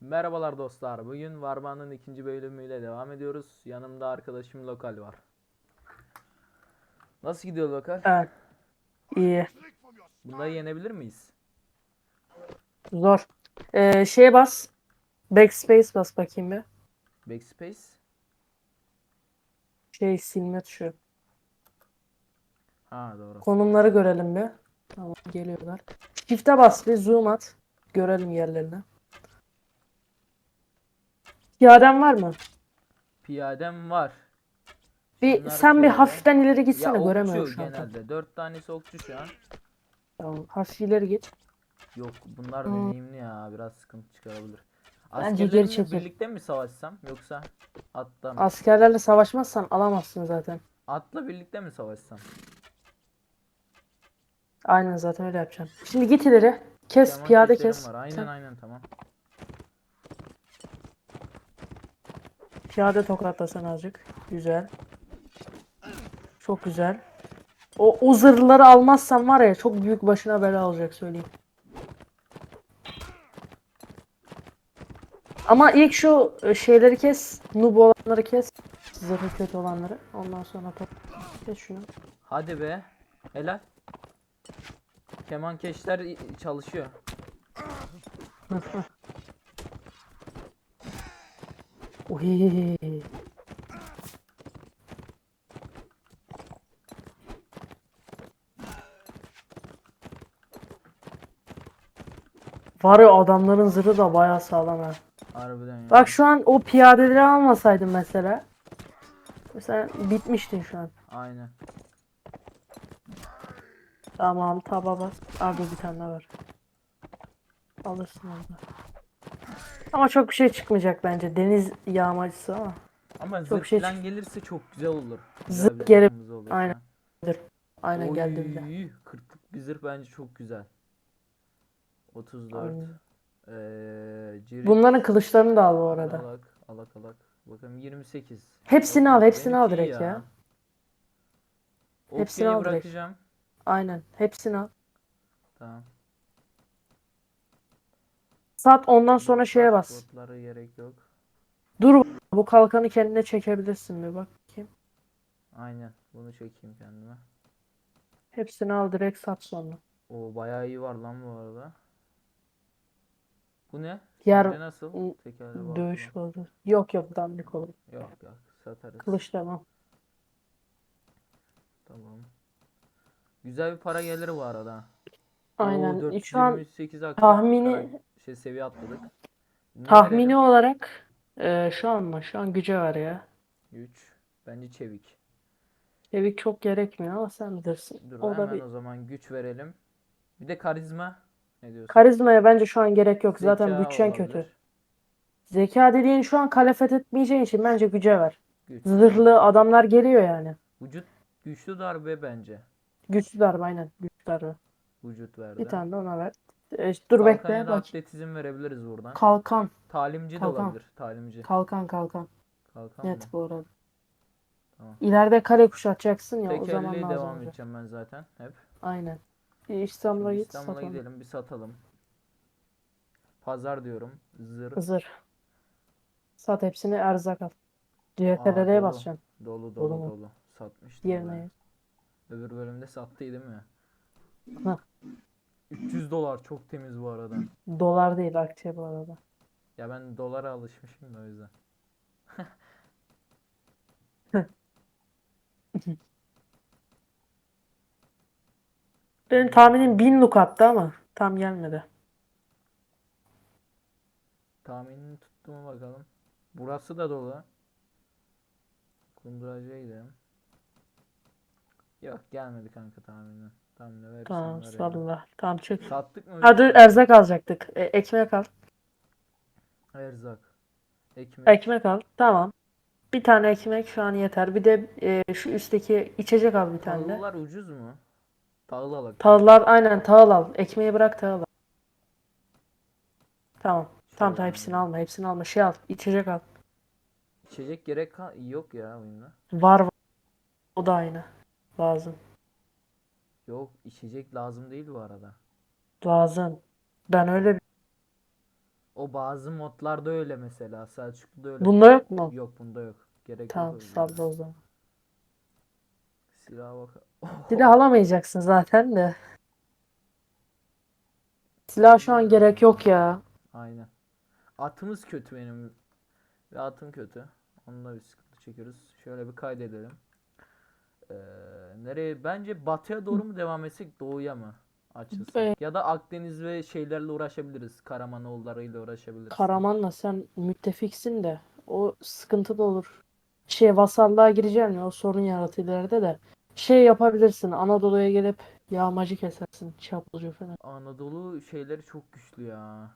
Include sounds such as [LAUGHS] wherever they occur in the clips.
Merhabalar dostlar. Bugün Varman'ın ikinci bölümüyle devam ediyoruz. Yanımda arkadaşım Lokal var. Nasıl gidiyor Lokal? Evet. İyi. Bunları yenebilir miyiz? Zor. Ee, şeye bas. Backspace bas bakayım bir. Backspace. Şey silme tuşu. Ha doğru. Konumları görelim bir. Tamam geliyorlar. Shift'e bas bir zoom at. Görelim yerlerini. Piyadem var mı? Piyadem var. Bir Bunlar sen bir piyade. hafiften ileri Ya gitsene göremiyorum okçu şu an. genelde. Dört tanesi okçu şu an. Tamam, hafif ileri git. Yok bunlar Hmm. deneyimli ya. Biraz sıkıntı çıkarabilir. Bence geri Askerlerimle çekil. birlikte mi savaşsam yoksa atla mı? Askerlerle savaşmazsan alamazsın zaten. Atla birlikte mi savaşsam? Aynen zaten öyle yapacaksın. Şimdi git ileri. Kes Keman piyade kes. Var. Aynen Sen aynen tamam. Piyade tokatlasan azıcık. Güzel. Çok güzel. O, o zırhları almazsan var ya çok büyük başına bela olacak söyleyeyim. Ama ilk şu e, şeyleri kes. Noob olanları kes. Zırhı kötü olanları. Ondan sonra top. Kes şunu. Hadi be. Helal. Keman keşler çalışıyor. Uy. Var ya adamların zırhı da bayağı sağlam ha. Harbiden ya. Bak şu an o piyadeleri almasaydın mesela. Mesela bitmiştin şu an. Aynen. Tamam taba bas. Abi bir tane daha var. Alırsın orada. Ama çok bir şey çıkmayacak bence. Deniz yağmacısı ama. Ama Çok zırh şey falan çık- gelirse çok güzel olur. Güzel bir geri- zırhımız olur aynen. ya. Aynen geldi bir de. Oy, 40'lık bir zırh bence çok güzel. 34. Aynen. Cirit, Bunların kılıçlarını da al bu arada. Alak, alak alak. Bakalım 28. Hepsini al, hepsini al Benimki iyi direkt ya. Okey'i Hepsini al direkt. bırakacağım. Aynen. Hepsini al. Tamam. Sat ondan sonra şeye bas. Botlara gerek yok. Dur bu kalkanı kendine çekebilirsin bir bak bakayım. Aynen. Bunu çekeyim kendime. Hepsini al direkt sat sonra. O bayağı iyi var lan bu arada. Bu ne? Diğer Sence nasıl? Tekerle dövüş oldu. Yok yok dandik olur. Yok yok satarız. Kılıç tamam. Tamam. Güzel bir para gelir bu arada. Aynen. Oo, Şu an 428 tahmini- şey seviye atladık. Ne tahmini verelim? olarak e, şu an mı? Şu an güce var ya. 3. Bence çevik. Çevik çok gerekmiyor ama sen bilirsin. Dur O da hemen bir o zaman güç verelim. Bir de karizma. Ne diyorsun? karizmaya bence şu an gerek yok. Zaten Zeka bütçen olabilir. kötü. Zeka dediğin şu an kale fethetmeyeceğin için bence güce ver. Güç. Zırhlı adamlar geliyor yani. Vücut güçlü darbe bence. Güçlü darbe aynen. Güçlü darbe. Vücut verdi. Bir tane de ona ver. E, dur bekle bak. atletizm verebiliriz buradan. Kalkan. Talimci de Kalkan. olabilir. Talimci. Kalkan kalkan. Kalkan mı? Net bu arada. Tamam. İleride kale kuşatacaksın ya o zaman lazım devam olacak. edeceğim ben zaten hep. Aynen. İstanbul'a git İstanbul'a satalım. gidelim bir satalım. Pazar diyorum. Zırh Hızır. Sat hepsini erzak al. Dolu. basacaksın. dolu Dolu dolu dolu. Satmıştım Diğerine ben. Öbür bölümde sattıydım ya. Hah. 300 dolar çok temiz bu arada. Dolar değil akçe bu arada. Ya ben dolara alışmışım da o yüzden. [LAUGHS] Benim tahminim 1000 lukattı ama tam gelmedi. Tahminini tuttu mu bakalım. Burası da dolu. Kunduracıya gidelim. Yok gelmedi kanka tahminen. Tahminle verirsen Tamam ver yani. salla. Tamam çık. Sattık mı? Hadi erzak alacaktık. E, ekmek al. Erzak. Ekmek. Ekmek al. Tamam. Bir tane ekmek şu an yeter. Bir de e, şu üstteki içecek al bir tane de. Tahıllar ucuz mu? Tahıl alak. Tahıllar aynen tahıl al. Ekmeği bırak tahıl al. Tamam. Tamam tamam hepsini alma. Hepsini alma. Şey al. içecek al. İçecek gerek ka- yok ya oyunda. Var var. O da aynı. Lazım. Yok içecek lazım değil bu arada. Lazım. Ben öyle O bazı modlarda öyle mesela. Selçuklu'da öyle. Bunda yok mu? Yok bunda yok. Gerek Tamam yok. öyle. salla o zaman. Silaha bak. [LAUGHS] Silah alamayacaksın zaten de. Silah şu an gerek yok ya. Aynen. Atımız kötü benim. Ve atım kötü. Onunla bir sıkıntı çekiyoruz. Şöyle bir kaydedelim. Nereye? Bence batıya doğru mu devam etsek doğuya mı açılsak? Ee, Ya da Akdeniz ve şeylerle uğraşabiliriz. Karamanoğullarıyla uğraşabiliriz. Karaman'la sen müttefiksin de o sıkıntı da olur. Şey vasallığa gireceksin ya o sorun yaratır ileride de. Şey yapabilirsin Anadolu'ya gelip yağmacı kesersin çapulcu falan. Anadolu şeyleri çok güçlü ya.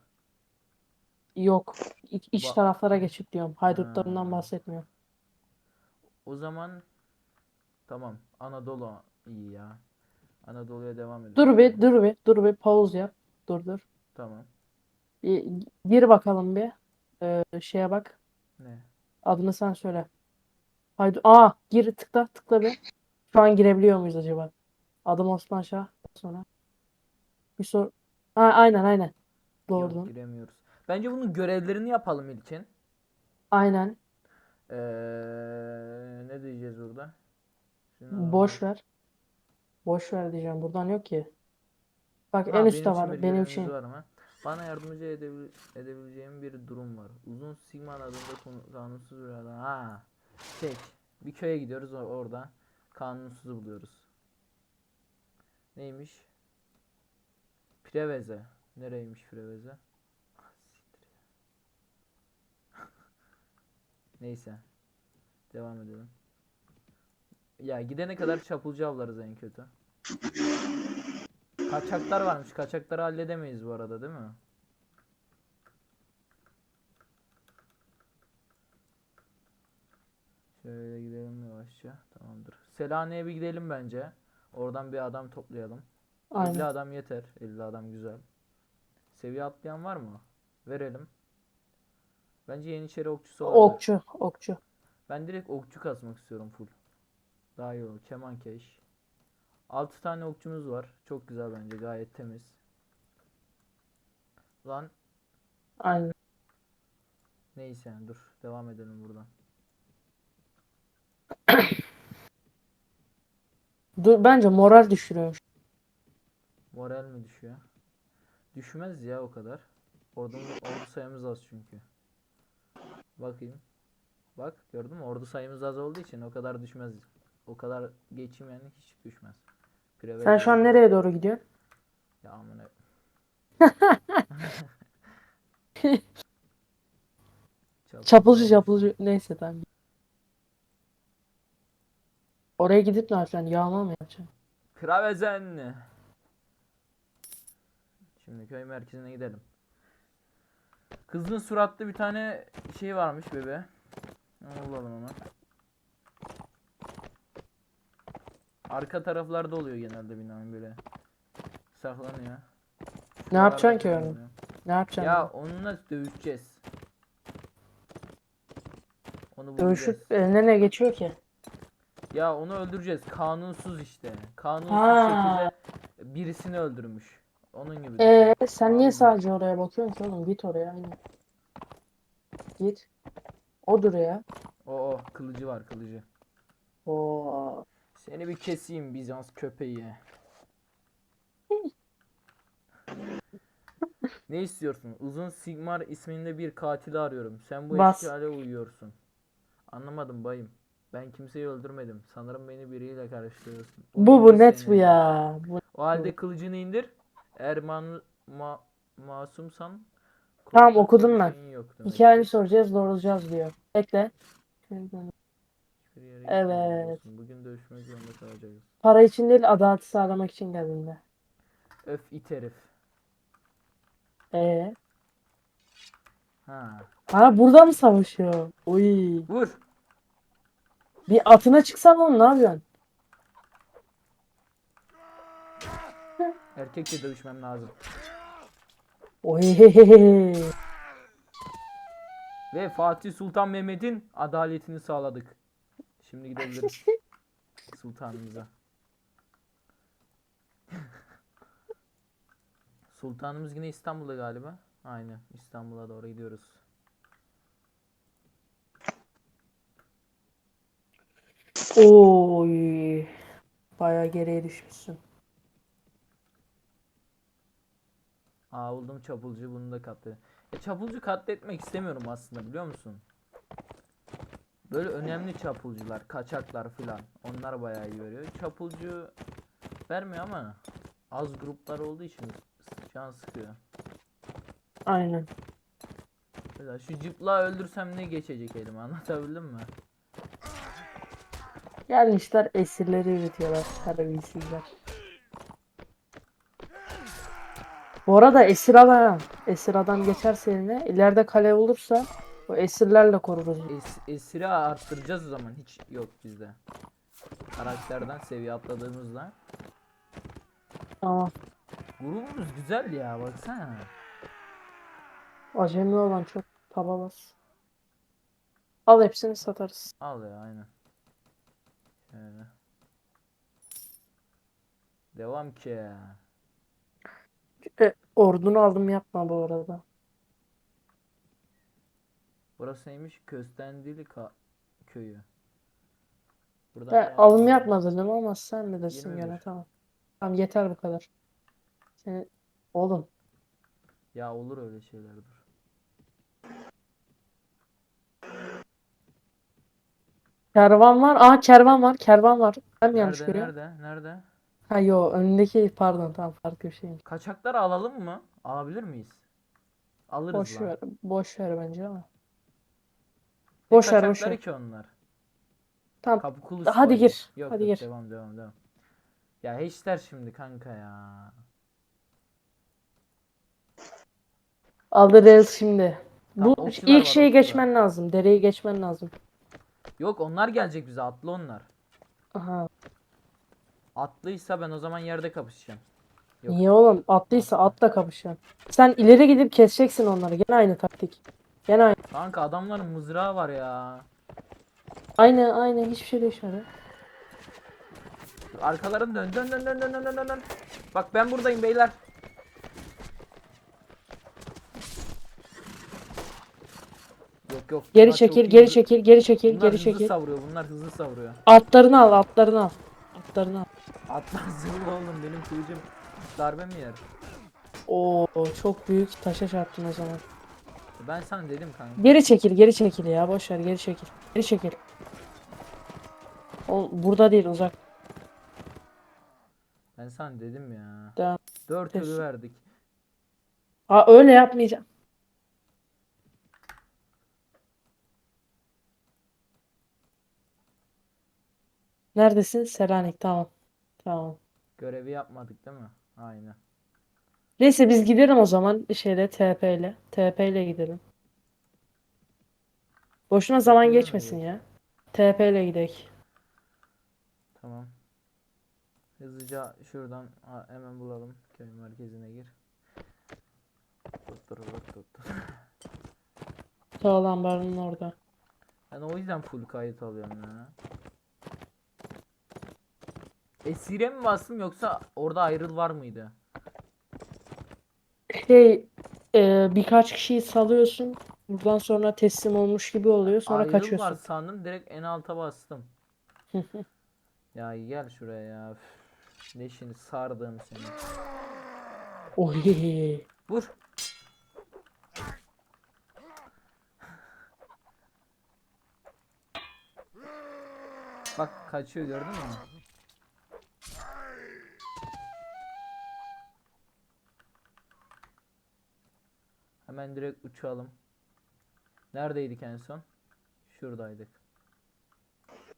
Yok iç, iç Ba- taraflara geçip diyorum. Haydutlarından Ha. bahsetmiyorum. O zaman tamam. Anadolu iyi ya. Anadolu'ya devam edelim. Dur bir dur bir dur bir pause yap. Dur dur. Tamam. Bir gir bakalım bir. Ee, şeye bak. Ne? Adını sen söyle. Haydi. Aa gir tıkla tıkla bir. Şu an girebiliyor muyuz acaba? Adım Osman Şah. Sonra. Bir sor. Ha, aynen aynen. Yok Doğru. giremiyoruz. Bence bunun görevlerini yapalım ilkin. Aynen. Ee, ne diyeceğiz burada? Boş ver. Boş ver diyeceğim. Buradan yok ki. Bak Ha, en üstte için var. bir Benim görevimiz için. var mı? Bana yardımcı edebil edebileceğim bir durum var. Uzun Sigma adında konu- kanunsuz bir adam. Ha. Seç. Bir köye gidiyoruz o- orada. Kanunsuzu buluyoruz. Neymiş? Preveze. Nereymiş Preveze? Ah, siktir ya. [LAUGHS] Neyse. Devam edelim. Ya gidene kadar çapulcu avlarız en kötü. Kaçaklar varmış. Kaçakları halledemeyiz bu arada değil mi? Şöyle gidelim yavaşça. Tamamdır. Selanik'e bir gidelim bence. Oradan bir adam toplayalım. 50 Aynen. adam yeter. 50 adam güzel. Seviye atlayan var mı? Verelim. Bence Yeniçeri okçusu olabilir. Okçu. Okçu. Ben direkt okçu kasmak istiyorum full. Daha iyi olur. Kemankeş. 6 tane okçumuz var. Çok güzel bence. Gayet temiz. Lan Aynen. neyse dur. Devam edelim buradan. [COUGHS] Dur, bence moral düşürüyor. Moral mi düşüyor? Düşmez ya o kadar. Ordu, ordu sayımız az çünkü. Bakayım. Bak gördün mü? Ordu sayımız az olduğu için o kadar düşmez. O kadar geçeyim yani hiç düşmez. Preve Sen şu an nereye doğru gidiyorsun? Ya amına. [LAUGHS] Çapulcu çapulcu. Neyse tamam. Oraya gidip ne yapacaksın? Yağma mı yapacaksın? Kravezen. Şimdi köy merkezine gidelim. Kızın suratlı bir tane şey varmış bebe. Alalım onu. Arka taraflarda oluyor genelde binanın böyle. Saklanıyor. Ne yapacaksın ki saklanıyor. Ne yapacaksın? Ya onunla dövüşeceğiz. Onu Dövüşüp bulacağız. eline ne geçiyor ki? Ya onu öldüreceğiz. Kanunsuz işte. Kanunsuz Ha. şekilde birisini öldürmüş. Onun gibi. Ee, düşün. sen niye sadece oraya bakıyorsun ki oğlum? Git oraya aynen. Git. Odur ya. O o kılıcı var kılıcı. Oo. Seni bir keseyim Bizans köpeği. Ne istiyorsun? Uzun Sigmar isminde bir katili arıyorum. Sen bu Bas. uyuyorsun. Anlamadım bayım. Ben kimseyi öldürmedim. Sanırım beni biriyle karıştırıyorsun. Bu Onu bu net bu ya. Bu. O halde kılıcını indir. Eğer man, ma, masumsan Tamam, korkacak okudum ben. şeyin yok demek Hikayeni soracağız, doğrulacağız diyor. Bekle. Hiçbir yere Evet. gitmiyorsun. Bugün dövüşmek zorunda kalacağız. Para için değil, adaleti sağlamak için geldim de. Öf it herif. Ee, Ha. ha burada mı savaşıyor? Uy. Vur. Bir atına çıksan oğlum ne yapıyorsun? Erkekle dövüşmem lazım. Oy. Ve Fatih Sultan Mehmet'in adaletini sağladık. Şimdi gidebiliriz [LAUGHS] sultanımıza. [LAUGHS] Sultanımız yine İstanbul'da galiba. Aynen İstanbul'a doğru gidiyoruz. Oy. Bayağı geriye düşmüşsün. Aa buldum çapulcu bunu da katlet. Ya çapulcu katletmek istemiyorum aslında biliyor musun? Böyle önemli çapulcular, kaçaklar filan. Onlar bayağı iyi veriyor. Çapulcu vermiyor ama az gruplar olduğu için can sıkıyor. Aynen. Mesela şu cıpla öldürsem ne geçecek elime anlatabildim mi? Gelmişler esirleri üretiyorlar. Terbiyesizler. Bu arada esir adam, esir adam geçerse eline, ileride kale olursa o esirlerle koruruz. Es esiri arttıracağız o zaman. Hiç yok bizde. Karakterden seviye atladığımızda. Tamam. Grubumuz güzel ya baksana. Acemi olan çok taba bas. Al hepsini satarız. Al ya aynen. Şöyle. Devam ki. E, ordunu aldım yapma bu arada. Burası neymiş? Köstendili ka köyü. Buradan Ben bayağı- alım yapma dedim ama sen bilirsin 21. gene tamam. Tamam yeter bu kadar. Seni... Oğlum Ya olur öyle şeyler dur. kervan var. Aa kervan var. Kervan var. Ben mi yanlış Nerede görüyorum? nerede nerede? Ha yo önündeki pardon tamam farklı bir şeymiş. Kaçakları alalım mı? Alabilir miyiz? Alırız Boş lan. ver. Boş ver bence ama. Boş ver boş ver. ki onlar? Tamam. Kapı Hadi gir, Yok, hadi yok, gir. Devam devam devam. Ya hiçler şimdi kanka ya. Alırız şimdi. Tamam, Bu okçular ilk şeyi okçular. geçmen lazım. Dereyi geçmen lazım. Yok onlar gelecek bize atlı onlar. Aha. Atlıysa ben o zaman yerde kapışacağım. Yok. Niye oğlum? Atlıysa atla kapışacaksın. Sen ileri gidip keseceksin onları. Gene aynı taktik. Gene aynı. Kanka adamların mızrağı var ya. Aynı aynı hiçbir şey değişmedi. Arkalarını dön dön dön dön dön dön dön dön. Bak ben buradayım beyler. Yok yok. Geri bunlar çok çekil, iyi geri çekil, geri çekil, Bunlar geri hızlı çekil. savuruyor. Bunlar hızlı savuruyor. Atlarını al, atlarını al. Atlarını al. Atlar zırhlı oğlum benim kılıcım darbe mi yer? Oo çok büyük taşa çarptın o zaman. Ben sana dedim kanka. Geri çekil, geri çekil ya. Boş ver, geri çekil. Geri çekil. O burada değil, uzak. Ben sana dedim ya. Devam. Dört ölü verdik. Aa öyle yapmayacağım. Neredesin? Selanik. Tamam. Tamam. Görevi yapmadık değil mi? Aynen. Neyse biz gidelim o zaman şeyle TP ile. TP ile gidelim. Boşuna zaman mi geçmesin gidelim? ya. TP ile gidelim. Tamam. Hızlıca şuradan ha, hemen bulalım. Köy merkezine gir. Tuttur tuttur. Sağ lambarının orada. Ben o yüzden full kayıt alıyorum ya. Esire mi bastım yoksa orada ayrıl var mıydı? Şey e, birkaç kişiyi salıyorsun. Buradan sonra teslim olmuş gibi oluyor. Sonra ayrıl var kaçıyorsun. sandım direkt en alta bastım. [LAUGHS] ya gel şuraya ya. Üf, Leşini sardım seni. Oy. Vur. Bak kaçıyor gördün mü? Hemen direkt uçalım. Neredeydik en son? Şuradaydık.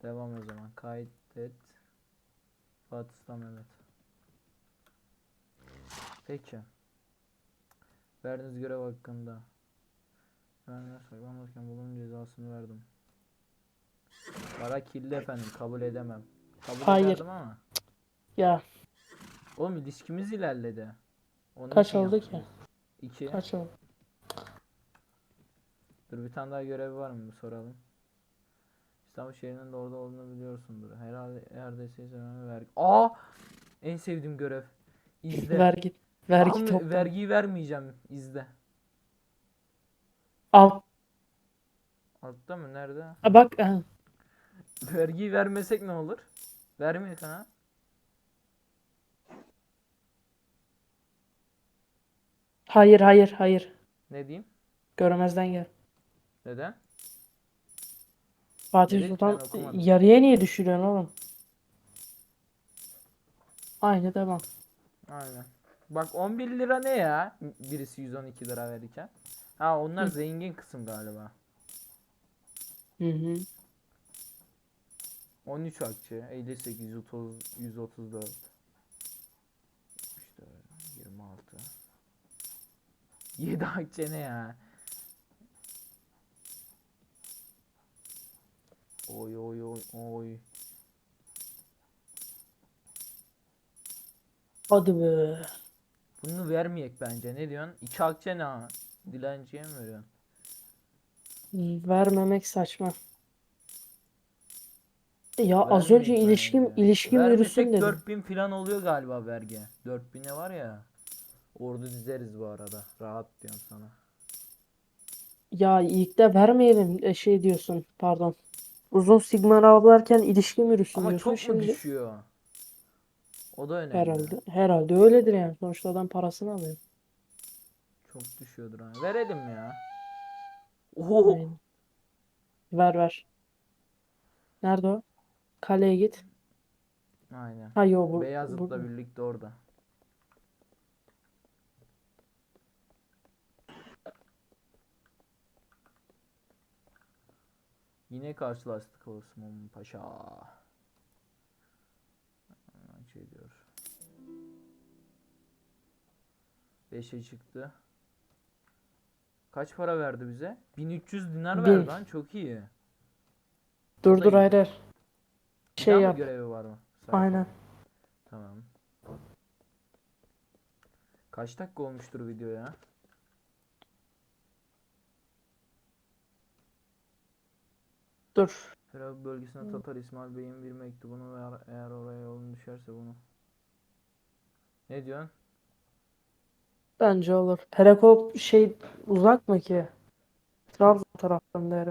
Devam o zaman. Kaydet. Fatih Sultan Mehmet. Peki. Verdiğiniz görev hakkında. Ben saklanmazken bulunun cezasını verdim. Para kirli efendim kabul edemem. Kabul Hayır. ederdim ama. Ya Oğlum ilişkimiz ilerledi. Onun Kaç oldu ki? İki. kaç oldu? Dur bir tane daha görevi var mı soralım. İstanbul şehrinin de orada olduğunu biliyorsundur. Herhalde neredeyse önemli vergi. Aa! En sevdiğim görev. İzle. Vergi vergi Almıyor- topla. vergiyi vermeyeceğim. İzle. Al. Altta mı? Nerede? Ha, bak. aha. Vergiyi vermesek ne olur? Vermiyor ha. Hayır hayır hayır. Ne diyeyim? Görmezden gel. Neden? Fatih Evet, Sultan ben okumadım. yarıya niye düşürüyorsun oğlum? Aynı devam. Aynen. Bak 11 lira ne ya? Birisi 112 lira verirken. Ha onlar Hı. zengin kısım galiba. Hı hı. 13 akçe, 58, 130, 134. 74, 26. 7 akçe ne ya? Oy oy oy oy. Hadi be. Bunu vermeyek bence. Ne diyorsun? 2 akçe ne ha? Dilenciye mi veriyorsun? Vermemek saçma. Ya az Vermeyek önce ilişkim bence. ilişkim Vermesek yürüsün dedim. 4000 falan oluyor galiba vergi. 4000'e var ya. Ordu dizeriz bu arada. Rahat diyorum sana. Ya ilk de vermeyelim e, şey diyorsun pardon. Uzun sigma avlarken ilişkim yürüsün Ama diyorsun çok mu şimdi. düşüyor? O da önemli. Herhalde herhalde öyledir yani. Sonuçta adam parasını alıyor. Çok düşüyordur ha. Verelim ya. Oho. Aynen. Ver ver. Nerede o? Kaleye git. Aynen. Ha yo bu, Beyazıt'la bu- birlikte orada. Yine karşılaştık Osman Paşa. Şey diyor. 5'e çıktı. Kaç para verdi bize? 1300 dinar Bin. verdi lan çok iyi. Dur dur. Bir Şey yap. görevi var mı? Sayfa? Aynen. Tamam. Kaç dakika olmuştur video ya? Dur. Ferah bölgesine Tatar İsmail Bey'in bir mektubunu ver eğer oraya yolun düşerse bunu. Ne diyorsun? Bence olur. Perekop şey uzak mı ki? Trabzon taraflarında herhalde.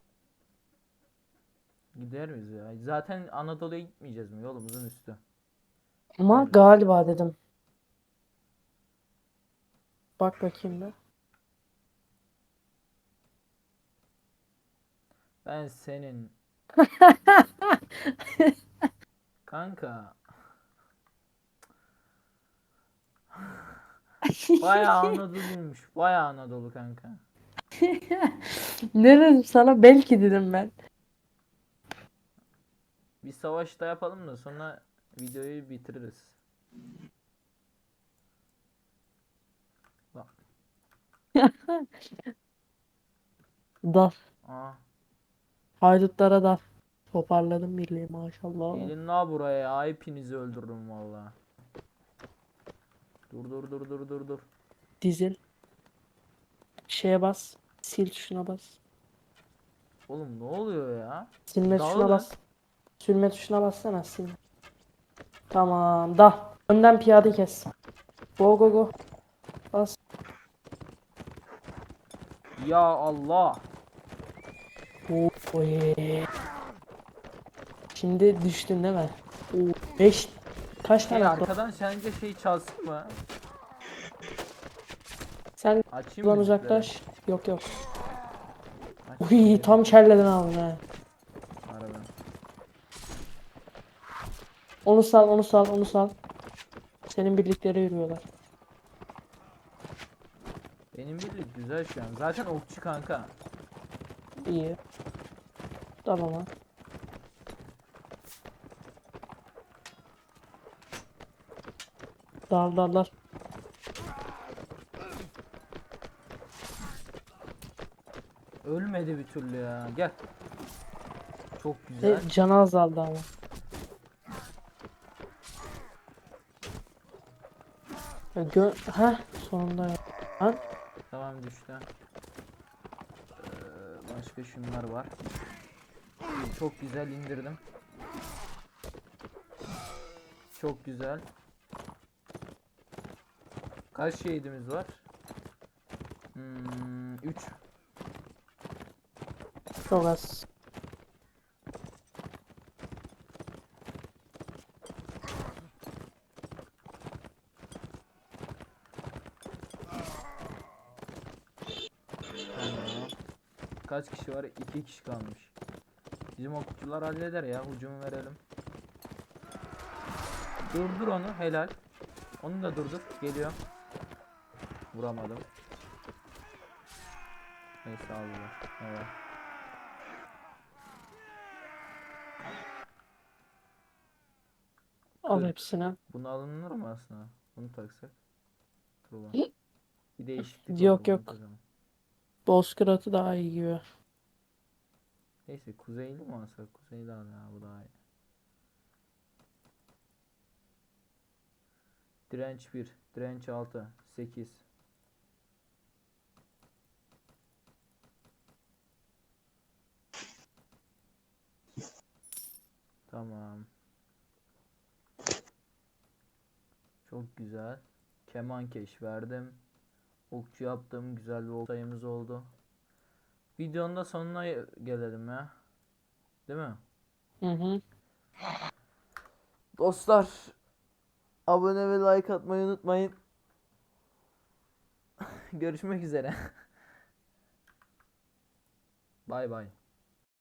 Gider miyiz ya? Zaten Anadolu'ya gitmeyeceğiz mi? Yolumuzun üstü. Ama galiba dedim. Bak bakayım bir. Ben senin [LAUGHS] Kanka [LAUGHS] Bayağı Anadolu'ymuş. Bayağı Anadolu kanka. Ne dedim sana? Belki dedim ben. Bir savaş da yapalım da sonra videoyu bitiririz. Bak. [LAUGHS] Dal. Aa, Haydutlara dal. Toparladım birliği maşallah. gelin la buraya ya. Hepinizi öldürürüm valla. Dur dur dur dur dur dur. Dizil. Şeye bas. Sil tuşuna bas. Oğlum ne oluyor ya? Silme Dağılın. tuşuna bas. Sürme tuşuna bassana sil. Tamam da. Önden piyade kes. Go go go. Bas. Ya Allah. Oy. Şimdi düştün değil mi? 5 kaç tane attı? arkadan sence şey çalsın mı? Sen Açayım buradan mı uzaklaş. Yok yok. Aç Uy şimdi. tam kelleden aldın ha. Harbiden. Onu sal onu sal onu sal. Senin birliklere yürüyorlar. Benim birlik güzel şu an. Zaten okçu kanka. İyi. Tamam ha. Dal dal dal. Ölmedi bir türlü ya. Gel. Çok güzel. E, canı azaldı ama. Ya Gö Heh, sonunda ya. Lan Tamam düştü. Ee, başka şunlar var. Çok güzel indirdim. Çok güzel. Kaç şehidimiz var? Hmm, 3. Çok az. Kaç kişi var? İki kişi kalmış. Bizim okçular halleder ya. Hücumu verelim. Durdur onu. Helal. Onu da durdur. Geliyor. Vuramadım. Neyse aldılar. Evet. Al hepsini. Bunu alınır mı aslında? Bunu taksak. Dur. Bir değişiklik Yok, yok. Bozkırat'ı daha iyi gibi. Neyse kuzeyli mi alsak? Kuzeyli al ya bu daha iyi. Direnç 1, direnç 6, 8. Tamam. Çok güzel. Keman keş verdim. Okçu yaptım. Güzel bir sayımız oldu. Videonun da sonuna gelelim ya. Değil mi? Hı hı. Dostlar abone ve like atmayı unutmayın. [LAUGHS] Görüşmek üzere. [LAUGHS] Bay bay.